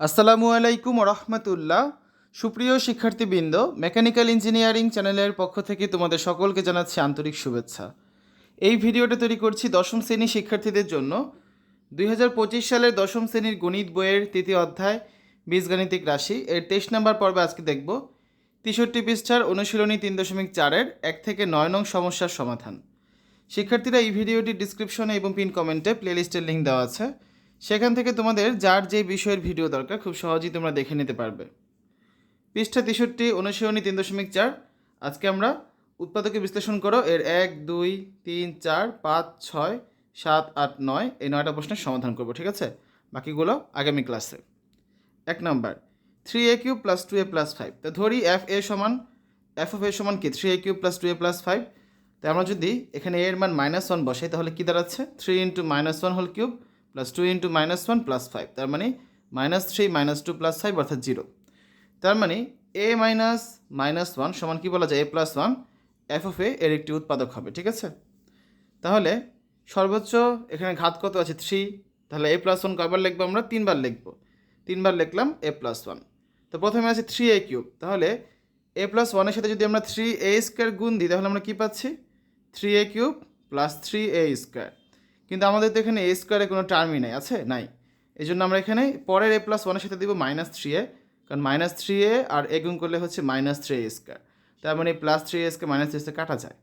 আসসালামু আলাইকুম রহমতুল্লাহ সুপ্রিয় শিক্ষার্থীবৃন্দ, মেকানিক্যাল ইঞ্জিনিয়ারিং চ্যানেলের পক্ষ থেকে তোমাদের সকলকে জানাচ্ছি আন্তরিক শুভেচ্ছা। এই ভিডিওটা তৈরি করছি দশম শ্রেণি শিক্ষার্থীদের জন্য। দুই হাজার পঁচিশ সালের দশম শ্রেণির গণিত বইয়ের তৃতীয় অধ্যায়, বীজগাণিতিক রাশি। এর তেইশ নম্বর পর্বে আজকে দেখব। তেষট্টি পৃষ্ঠার অনুশীলনী তিন দশমিক চারের এক থেকে নয় নং সমস্যার সমাধান। শিক্ষার্থীরা এই ভিডিওটি ডিসক্রিপশনে এবং পিন কমেন্টে প্লেলিস্টের লিঙ্ক দেওয়া আছে। সেখান থেকে তোমাদের যার যে বিষয়ের ভিডিও দরকার, খুব সহজেই তোমরা দেখে নিতে পারবে। পৃষ্ঠা তেষট্টি, অনুশীলনী তিন দশমিক চার। আজকে আমরা উৎপাদকে বিশ্লেষণ করো। এর এক, দুই, তিন, চার, পাঁচ, ছয়, সাত, আট, নয়, এই নয়টা প্রশ্নের সমাধান করব, ঠিক আছে? বাকিগুলো আগামী ক্লাসে। এক নম্বর three A cube plus two A plus five তো ধরি এফ এ সমান এফ অফ এ সমান কি? Three A cube plus two A plus five তো আমরা যদি এখানে এর মান মাইনাস ওয়ান বসাই, তাহলে কী দাঁড়াচ্ছে? Three into minus one whole cube plus two into minus one plus five তার মানে minus three minus two plus five অর্থাৎ জিরো তার মানে এ মাইনাস মাইনাস ওয়ান সমান কী বলা যায়? A plus one F of এর একটি উৎপাদক হবে, ঠিক আছে? তাহলে সর্বোচ্চ এখানে ঘাত কত আছে? থ্রি তাহলে এ প্লাস ওয়ান কয়বার লিখব আমরা? তিনবার লিখব। তিনবার লিখলাম এ প্লাস ওয়ান তো প্রথমে আছে থ্রি এ কিউব তাহলে এ প্লাস ওয়ানের সাথে যদি আমরা থ্রি এ স্কোয়ার গুণ দিই, তাহলে আমরা কী পাচ্ছি? Three A cube plus three A square কিন্তু আমাদের তো এখানে এ স্কোয়ারে কোনো টার্মই নাই, আছে? নাই। এই জন্য আমরা এখানে পরের এ প্লাস ওয়ানের সাথে দিব মাইনাস থ্রি এ কারণ মাইনাস থ্রি এ আর এ গুণ করলে হচ্ছে মাইনাস থ্রি এ স্কোয়ার তার মানে প্লাস থ্রি এ এসকে মাইনাস থ্রি কাটা যায়।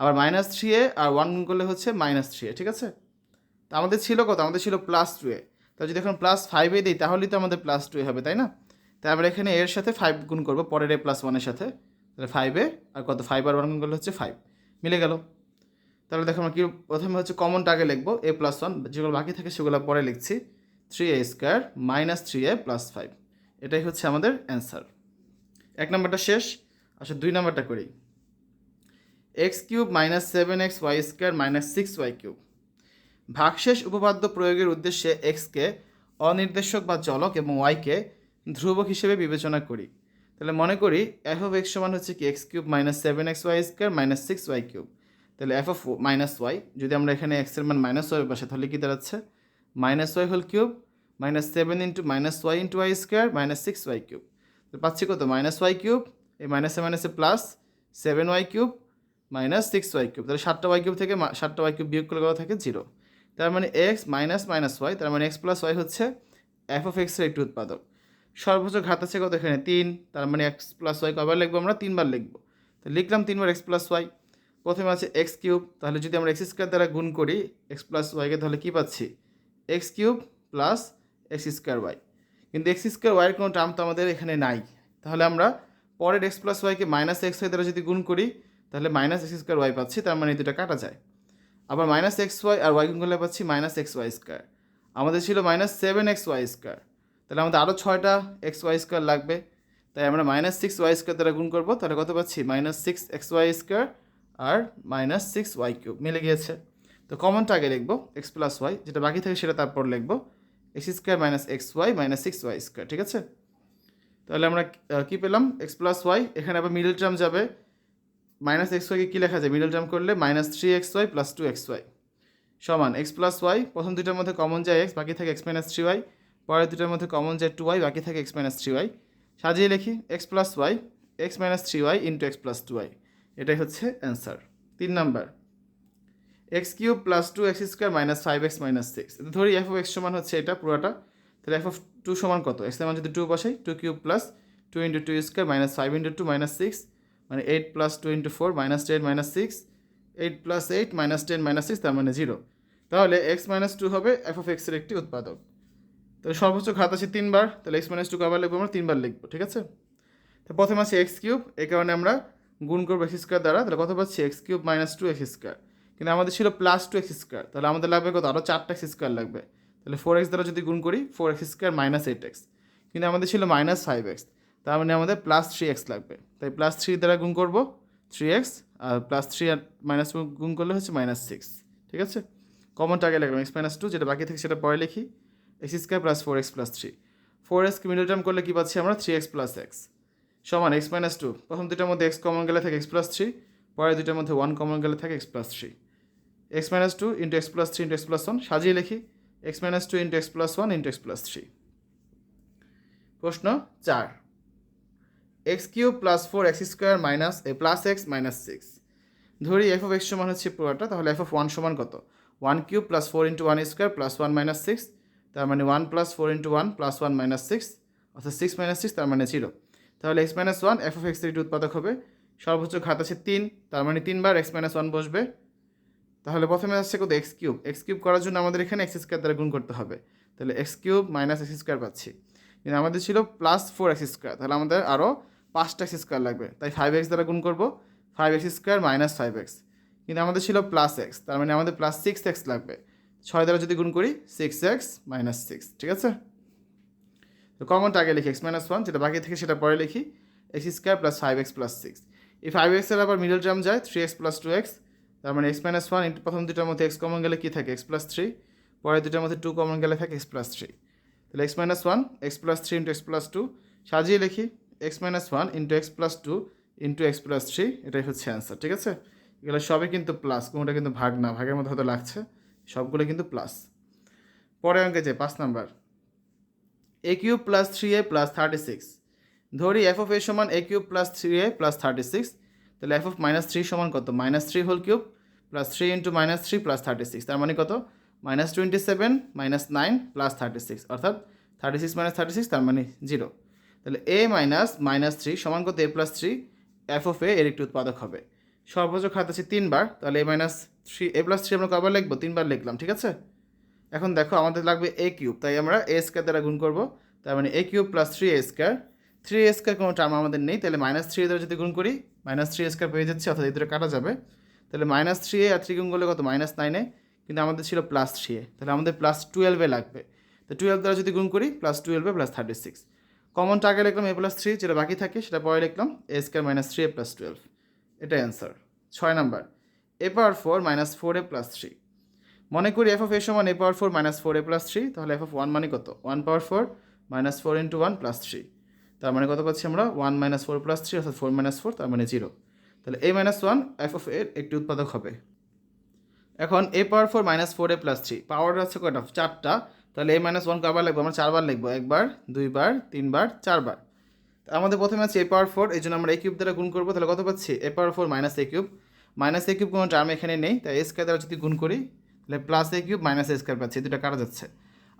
আবার মাইনাস থ্রি এ আর ওয়ান গুণ করলে হচ্ছে মাইনাস থ্রি এ ঠিক আছে? তো আমাদের ছিল কত? আমাদের ছিল প্লাস টু এ তো যদি এখন প্লাস ফাইভে দিই, তাহলেই তো আমাদের প্লাস টু এ হবে, তাই না? তাই আমরা এখানে এর সাথে ফাইভ গুণ করব, পরের এ প্লাস ওয়ানের সাথে। তাহলে ফাইভে আর কত? ফাইভ আর ওয়ান গুণ করলে হচ্ছে ফাইভ মিলে গেল। তাহলে দেখো আমরা কি প্রথমে হচ্ছে কমনটা আগে লিখব এ প্লাস ওয়ান যেগুলো বাকি থাকে সেগুলো পরে লিখছি three A square minus three A plus five এটাই হচ্ছে আমাদের অ্যান্সার এক নম্বরটা শেষ আচ্ছা দুই নম্বরটা করি। X cube minus seven X Y square minus six Y cube ভাগশেষ উপপাদ্য প্রয়োগের উদ্দেশ্যে এক্সকে অনির্দেশক বা চলক এবং ওয়াইকে ধ্রুবক হিসেবে বিবেচনা করি। তাহলে মনে করি এফ অফ এক্স সমান হচ্ছে কি X cube minus seven X Y square minus six Y cube তাহলে এফ অফ মাইনাস ওয়াই যদি আমরা এখানে এক্সের মান মাইনাস ওয়াই বসে তাহলে কী দাঁড়াচ্ছে? Minus y whole cube minus seven into minus y into y square minus six y cube তো পাচ্ছি কত? মাইনাস ওয়াই কিউব এই মাইনাসে মাইনাসে plus seven y cube minus six y cube তাহলে সাতটা ওয়াই কিউব থেকে সাতটা ওয়াই কিউব বিয়োগ করলে কত থাকে? জিরো তার মানে এক্স মাইনাস মাইনাস ওয়াই তার মানে এক্স প্লাস ওয়াই হচ্ছে এফ অফ এক্সের একটি উৎপাদক। সর্বোচ্চ ঘাত আছে কত এখানে? তিন। তার মানে এক্স প্লাস ওয়াই কবার লিখব আমরা? তিনবার লিখব। তো লিখলাম তিনবার এক্স প্লাস ওয়াই প্রথমে আছে এক্স কিউব, তাহলে যদি আমরা এক্স স্কোয়ার দ্বারা গুণ করি, এক্স প্লাস ওয়াইকে তাহলে কী পাচ্ছি? X cube plus x square y. কিন্তু এক্স স্কোয়ার ওয়াইয়ের কোনো টার্ম তো আমাদের এখানে নাই। তাহলে আমরা পরের এক্স প্লাস ওয়াইকে মাইনাস এক্স ওয়াই দ্বারা যদি গুণ করি, তাহলে মাইনাস এক্স স্কোয়ার ওয়াই পাচ্ছি, তার মানে দুটো কাটা যায়। আবার মাইনাস এক্স ওয়াই আর ওয়াই গুণ করলে পাচ্ছি মাইনাস এক্স ওয়াই স্কোয়ার। আমাদের ছিল minus seven x y square. তাহলে আমাদের আরও ছয়টা এক্স ওয়াই স্কোয়ার লাগবে। তাই আমরা মাইনাস সিক্স ওয়াই স্কোয়ার দ্বারা গুণ করব, তাহলে কত পাচ্ছি? Minus six x y square আর মাইনাস সিক্স ওয়াই কিউব মিলে গিয়েছে। তো কমনটা আগে লিখব এক্স প্লাস ওয়াই যেটা বাকি থাকে সেটা তারপর লিখব। X square minus x y minus six y square ঠিক আছে? তাহলে আমরা কী পেলাম? এক্স প্লাস ওয়াই এখানে আবার মিডল টার্ম যাবে। মাইনাস এক্স ওয়াইকে কী লেখা যায়? মিডল টার্ম করলে minus three x y plus two x y সমান এক্স প্লাস ওয়াই প্রথম দুটার মধ্যে কমন যায় এক্স বাকি থাকে এক্স মাইনাস থ্রি ওয়াই পরের দুটার মধ্যে কমন যায় টু ওয়াই বাকি থাকে এক্স মাইনাস থ্রি ওয়াই সাজিয়ে লিখি x plus y x minus three y into x plus two y এটাই হচ্ছে অ্যান্সার তিন number x cube plus two x square minus five x minus six ধরি f of x সমান হচ্ছে এটা পুরোটা, তাহলে এফ অফ টু সমান কত? এক্স মান যদি টু বসাই two cube plus two into two square minus five into two minus six মানে eight plus two into four minus ten minus six eight plus eight minus ten minus six তার মানে zero তাহলে x minus two হবে f of এক্সের একটি উৎপাদক। তাহলে সর্বোচ্চ ঘাত আছে তিনবার, তাহলে এক্স মাইনাস টু কবার লিখব আমরা, তিনবার লিখব, ঠিক আছে? তো প্রথমে আছে এক্স কিউব এই কারণে আমরা গুণ করব এক্স স্কোয়ার দ্বারা, তাহলে কত পাচ্ছি? X cube minus two x square কিন্তু আমাদের ছিল প্লাস টু এক্স স্কোয়ার তাহলে আমাদের লাগবে কত? আরও চারটা এক্স স্কোয়ার লাগবে। তাহলে ফোর এক্স দ্বারা যদি গুণ করি four x square minus eight x কিন্তু আমাদের ছিল মাইনাস ফাইভ এক্স তার মানে আমাদের প্লাস থ্রি এক্স লাগবে। তাই প্লাস থ্রি দ্বারা গুণ করব থ্রি এক্স আর প্লাস থ্রি আর মাইনাস গুণ করলে হচ্ছে মাইনাস সিক্স ঠিক আছে? কমনটা আগে লাগলাম এক্স মাইনাস টু যেটা বাকি থেকে সেটা পরে লিখি। X square plus four x plus three four এক্সকে মিডল টার্ম করলে কী পাচ্ছি আমরা? থ্রি এক্স প্লাস এক্স সমান এক্স মাইনাস টু প্রথম দুটার মধ্যে এক্স কমন গেলে থাকে এক্স প্লাস থ্রি পরের দুটার মধ্যে ওয়ান কমন গেলে থাকে x plus three x minus two into x plus three into x plus one সাজিয়ে লিখি। X minus two into x plus one into x plus three প্রশ্ন চার। X cube plus four x square minus a plus x minus six ধরি f of x সমান হচ্ছে পুরোটা, তাহলে F of one সমান কত? One cube plus four into one square plus one minus six তার মানে one plus four into one plus one minus six অর্থাৎ সিক্স মাইনাস সিক্স তার মানে জিরো তাহলে x minus one f of x একটি উৎপাদক হবে। সর্বোচ্চ ঘাত আছে তিন, তার মানে তিনবার এক্স মাইনাস ওয়ান বসবে। তাহলে প্রথমে আসছে কত? এক্স কিউব এক্স কিউব করার জন্য আমাদের এখানে এক্স স্কোয়ার দ্বারা গুণ করতে হবে। তাহলে x cube minus x square পাচ্ছি। কিন্তু আমাদের ছিল প্লাস ফোর এক্স স্কোয়ার তাহলে আমাদের আরও পাঁচটা এক্স স্কোয়ার লাগবে। তাই ফাইভ এক্স দ্বারা গুণ করব। Five x square minus five x কিন্তু আমাদের ছিল প্লাস এক্স তার মানে আমাদের প্লাস সিক্স এক্স লাগবে। ছয় দ্বারা যদি গুণ করি সিক্স এক্স মাইনাস সিক্স ঠিক আছে? তো কমনটা আগে লিখি এক্স মাইনাস ওয়ান যেটা বাকি থেকে সেটা পরে লিখি x square plus five x plus six এই ফাইভ এক্সের আবার মিডল টার্ম যায় three x plus two x তার মানে এক্স মাইনাস ওয়ান প্রথম দুটার মধ্যে এক্স কমন গেলে কী থাকে? এক্স প্লাস থ্রি পরের দুটার মধ্যে টু কমন গেলে থাকে এক্স প্লাস থ্রি তাহলে x minus one x plus three into x plus two সাজিয়ে লিখি x minus one into x plus two into x plus three এটাই হচ্ছে অ্যান্সার ঠিক আছে? এগুলো সবই কিন্তু প্লাস কোনোটা কিন্তু ভাগ না, ভাগের মধ্যে হয়তো লাগছে, সবগুলো কিন্তু প্লাস পরে অঙ্কে যে পাঁচ number. A cube plus three a plus thirty six ধরি এফ অফ এ সমান a cube plus three a plus thirty six তাহলে এফ অফ মাইনাস থ্রি সমান কত? Minus three whole cube plus three into minus three plus thirty six তার মানে কত? Minus twenty seven minus nine plus thirty six অর্থাৎ thirty six minus thirty six তার মানে zero তাহলে এ মাইনাস মাইনাস থ্রি সমান কত? A plus three f of a এর একটি উৎপাদক হবে। সর্বোচ্চ খাত আছে তিনবার, তাহলে a minus three a plus three আমরা কবার লিখব? তিনবার লিখলাম, ঠিক আছে? এখন দেখো আমাদের লাগবে এ কিউব, তাই আমরা এ স্কোয়ার দ্বারা গুণ করব। তার মানে a cube plus three a square three a square কোনো টার্ম আমাদের নেই, তাহলে মাইনাস থ্রি দ্বারা যদি গুণ করি মাইনাস থ্রি এ স্কোয়ার পেয়ে যাচ্ছে, অর্থাৎ এই দুটো কাটা যাবে। তাহলে মাইনাস থ্রি এ আর থ্রি গুণ করলে কত? মাইনাস নাইনে কিন্তু আমাদের ছিল প্লাস থ্রি এ তাহলে আমাদের প্লাস টুয়েলভে লাগবে। তো টুয়েলভ দ্বারা যদি গুণ করি প্লাস টুয়েলভে প্লাস থার্টি সিক্স কমনটা আগে লিখলাম এ প্লাস থ্রি যেটা বাকি থাকে, সেটা পরে লিখলাম a square minus three a plus twelve এটাই অ্যান্সার ছয় number a power four minus four a plus three মনে করি এফ অফ এ সমান a power four minus four a plus three তাহলে এফ অফ ওয়ান মানে কত? One power four minus four into one plus three তার মানে কত পাচ্ছি আমরা? One minus four plus three অর্থাৎ ফোর মাইনাস ফোর তার মানে জিরো তাহলে a minus one f of এর একটি উৎপাদক হবে। এখন a power four minus four a plus three power আছে কয়টা? চারটা। তাহলে এ মাইনাস ওয়ান কবার লিখব আমরা চারবার লিখব। একবার, দুইবার, তিনবার, চারবার। আমাদের প্রথমে আছে এ পাওয়ার ফোর এই জন্য আমরা এ কিউব দ্বারা গুণ করব। তাহলে কত পাচ্ছি? A power four minus a cube minus a cube কোনো টার্ম এখানে নেই, তাই এ স্কোয়ার দ্বারা যদি গুণ করি তাহলে plus a cube minus a square পাচ্ছি দুটো কাটা যাচ্ছে।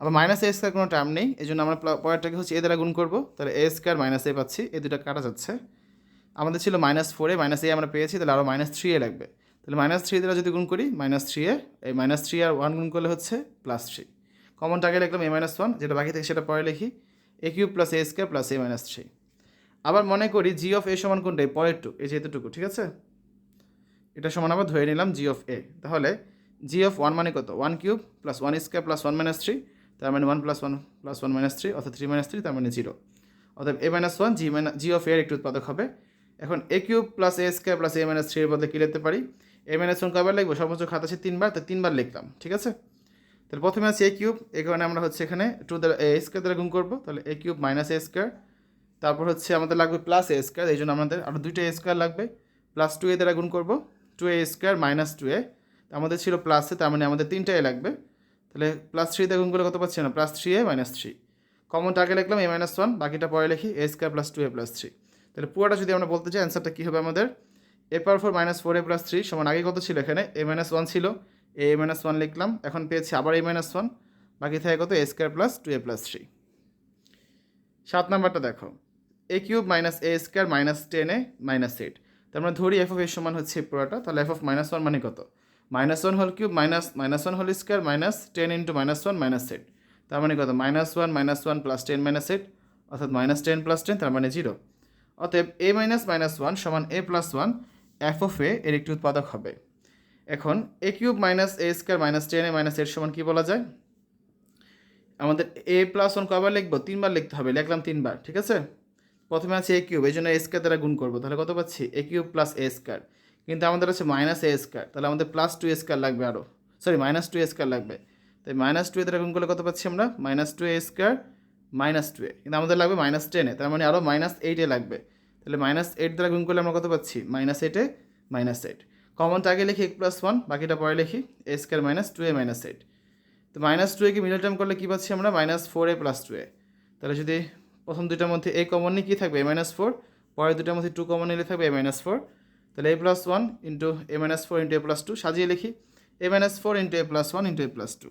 আবার মাইনাস এ স্কোয়ার কোনো টার্ম নেই, এই জন্য আমরা পরেরটাকে হচ্ছে এ দ্বারা গুণ করব, তাহলে এ স্কোয়ার মাইনাস এ পাচ্ছি, এই দুটো কাটা যাচ্ছে। আমাদের ছিল মাইনাস ফোরে মাইনাস এ আমরা পেয়েছি, তাহলে আরও মাইনাস থ্রি এ লাগবে। তাহলে মাইনাস থ্রি দ্বারা যদি গুণ করি মাইনাস থ্রি এ এই মাইনাস থ্রি আর ওয়ান গুণ করলে হচ্ছে প্লাস থ্রি কমনটা আগে লিখলাম এ মাইনাস ওয়ান যেটা বাকি থেকে সেটা পরে লিখি। A cube plus a square plus a minus three আবার মনে করি জি অফ এ সমান কোনটা এই পরের টু এই যে এতটুকু, ঠিক আছে? এটা সমান আবার ধরে নিলাম জি অফ এ তাহলে জি অফ ওয়ান মানে কত? One cube plus one square plus one minus three তার মানে one plus one plus one minus three অর্থাৎ থ্রি মাইনাস থ্রি তার মানে জিরো অর্থাৎ a minus one g minus g of এর একটি উৎপাদক হবে। এখন a cube plus a square plus a minus থ্রির বদলে কী লিখতে পারি? এ মাইনাস ওয়ান কবার লিখব? সর্বোচ্চ খাত আছে তিনবার তো তিনবার লিখলাম, ঠিক আছে? তাহলে প্রথমে আছে এ কিউব এই কারণে আমরা হচ্ছে এখানে টু দ্বারা এ স্কোয়ার দ্বারা গুণ করব, তাহলে a cube minus a square তারপর হচ্ছে আমাদের লাগবে প্লাস এ স্কোয়ার এই জন্য আমাদের আরও দুইটা এ স্কোয়ার লাগবে। প্লাস টু এ দ্বারা গুণ করব two a square minus two a আমাদের ছিল প্লাসে তার মানে আমাদের তিনটা এ লাগবে। তাহলে প্লাস থ্রি দিয়ে গুণ করলে কত পাচ্ছি না plus three a minus three কমনটা আগে লিখলাম এ মাইনাস ওয়ান বাকিটা পরে লিখি a square plus two a plus three তাহলে পুরোটা যদি আমরা বলতে চাই অ্যান্সারটা কী হবে আমাদের? A power four minus four a plus three সমান আগে কত ছিল এখানে? এ মাইনাস ওয়ান ছিল। এ এ মাইনাস ওয়ান লিখলাম, এখন পেয়েছি আবার এ মাইনাস ওয়ান বাকি থাকে কত? A square plus two a plus three সাত নাম্বারটা দেখো। A cube minus a square minus ten a minus eight তার মানে ধরি এফ অফ এর সমান হচ্ছে পুরোটা, তাহলে এফ অফ মাইনাস ওয়ান মানে কত? Minus one whole cube minus minus one whole square minus ten into minus one minus eight তার মানে কত? Minus one minus one plus ten minus eight অর্থাৎ মাইনাস টেন প্লাস টেন তার মানে zero অতএব a minus minus one সমান a plus one f of a এর একটি উৎপাদক হবে। এখন a cube minus a square minus ten a minus এর সমান কী বলা যায়? আমাদের এ প্লাস ওয়ান কবার লিখব? তিনবার লিখতে হবে, লিখলাম তিনবার, ঠিক আছে? প্রথমে আছে এ কিউব এই জন্য এ স্কোয়ার দ্বারা গুণ করব। তাহলে কত পাচ্ছি? A cube plus a square কিন্তু আমাদের আছে মাইনাস এ স্কোয়ার তাহলে আমাদের প্লাস টু স্কোয়ার লাগবে আরও সরি মাইনাস টু স্কোয়ার লাগবে। তাই মাইনাস টু এ দ্বারা গুণ করলে কত পাচ্ছি আমরা? Minus two a square minus two a কিন্তু আমাদের লাগবে মাইনাস টেনে তার মানে আরও মাইনাস এইটে লাগবে। তাহলে মাইনাস এইট দ্বারা গুণ করলে আমরা কত পাচ্ছি? মাইনাস এইটে মাইনাস এইট কমনটা আগে লিখি এক প্লাস ওয়ান বাকিটা পরে লিখি a square minus two a minus eight তো মাইনাস টু একে মিডল টার্ম করলে কী পাচ্ছি আমরা? Minus four a plus two a তাহলে যদি প্রথম দুইটার মধ্যে এ কমন নিয়ে কী থাকবে? এ মাইনাস ফোর পরের দুটার মধ্যে টু কমন নিলে থাকবে এ মাইনাস ফোর তাহলে a plus one into a minus four into a plus two সাজিয়ে লিখি। A minus four into a plus one into a plus two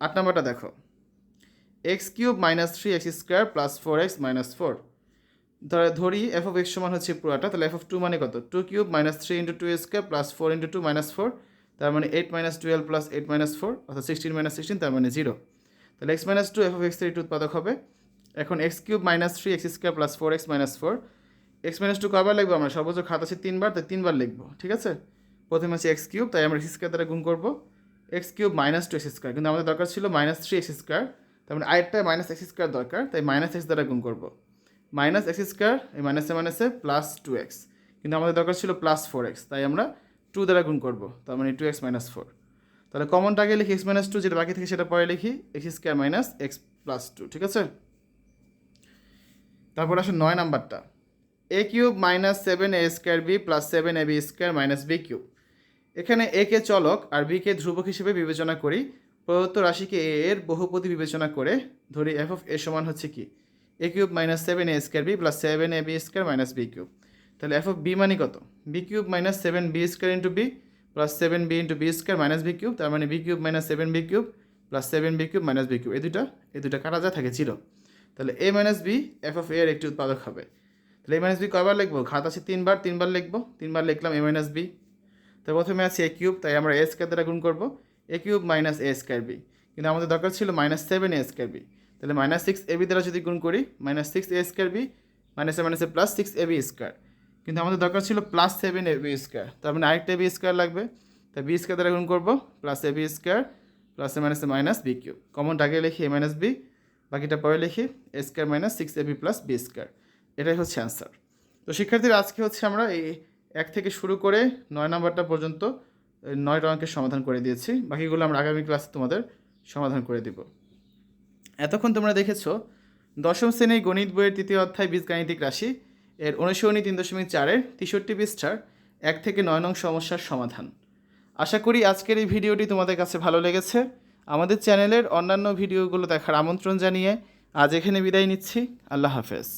আট নম্বরটা দেখো। X cube minus three x square plus four x minus four ধরে, ধরি f of x সমান হচ্ছে পুরাটা, তাহলে এফ অফ টু মানে কত? Two cube minus three into two square plus four into two minus four তার মানে eight minus twelve plus eight minus four অর্থাৎ সিক্সটিন মাইনাস সিক্সটিন তার মানে জিরো তাহলে x minus two f of x three উৎপাদক হবে। এখন x cube minus three x square plus four x minus four x minus two কবার লিখব আমরা? সর্বোচ্চ খাত আছে তিনবার, তাই তিনবার লিখব, ঠিক আছে? প্রথমে আছে এক্স কিউব তাই আমরা এক্স স্কোয়ার দ্বারা গুণ করব। X cube minus two x square কিন্তু আমাদের দরকার ছিল মাইনাস থ্রি এক্স স্কোয়ার তার মানে আরেকটা মাইনাস এক্স স্কোয়ার দরকার, তাই মাইনাস এক্স দ্বারা গুণ করব। মাইনাস এক্স স্কোয়ার এই মাইনাসে মাইনাসে প্লাস টু এক্স কিন্তু আমাদের দরকার ছিল প্লাস ফোর এক্স তাই আমরা টু দ্বারা গুণ করব, তার মানে টু এক্স মাইনাস ফোর তাহলে কমনটা আগে লিখি এক্স মাইনাস টু যেটা বাকি থেকে সেটা পরে লিখি X square minus X plus two ঠিক আছে? তারপর আসুন নয় নাম্বারটা। A cube minus seven A square B plus seven A B square minus B cube এখানে এ কে চলক আর বি কে ধ্রুবক হিসেবে বিবেচনা করি। প্রদত্ত রাশিকে এ এর বহুপতি বিবেচনা করে ধরি এফ অফ এ সমান হচ্ছে কি? A cube minus seven A square B plus seven A B square minus B cube তাহলে এফ অফ বি মানে কত? B cube minus seven B square into B plus seven B into B square minus B cube তার মানে B cube minus seven B cube plus seven B cube minus B cube এই দুটা এই দুটা কাটা যা থাকে জিরো তাহলে A minus B F of A এর একটি উৎপাদক হবে। তাহলে এ মাইনাস বি কয়বার লিখব? ঘাত আছে তিনবার তিনবার লিখব। তিনবার লিখলাম এ মাইনাস বি তো প্রথমে আছে এ কিউব তাই আমরা এ স্কোয়ার দ্বারা গুণ করব। A cube minus A square B কিন্তু আমাদের দরকার ছিল minus seven A square B তাহলে মাইনাস সিক্স এ বি দ্বারা যদি গুণ করি minus six A square B মাইনাসে মাইনাসে plus six A B square কিন্তু আমাদের দরকার ছিল plus seven A B square তার মানে আরেকটা বি স্কোয়ার লাগবে। তাই বি স্কোয়ার দ্বারা গুণ করব plus A B square plus A মাইনাসে মাইনাস বি কিউব কমনটা আগে লিখি এ মাইনাস বি বাকিটা পরে লিখি A square minus six A B plus B square এটাই হচ্ছে অ্যান্সার তো শিক্ষার্থীরা, আজকে হচ্ছে আমরা এই এক থেকে শুরু করে নয় নাম্বারটা পর্যন্ত নয়টা অঙ্কের সমাধান করে দিয়েছি। বাকিগুলো আমরা আগামী ক্লাসে তোমাদের সমাধান করে দিব। এতক্ষণ তোমরা দেখেছ, দশম শ্রেণির গণিত বইয়ের তৃতীয় অধ্যায় বীজগাণিতিক রাশি। এর অনুসরণী তিন দশমিক চারের তেষট্টি পৃষ্ঠার এক থেকে নয় নং সমস্যার সমাধান। আশা করি আজকের এই ভিডিওটি তোমাদের কাছে ভালো লেগেছে। আমাদের চ্যানেলের অন্যান্য ভিডিওগুলো দেখার আমন্ত্রণ জানিয়ে আজ এখানে বিদায় নিচ্ছি। আল্লাহ হাফেজ।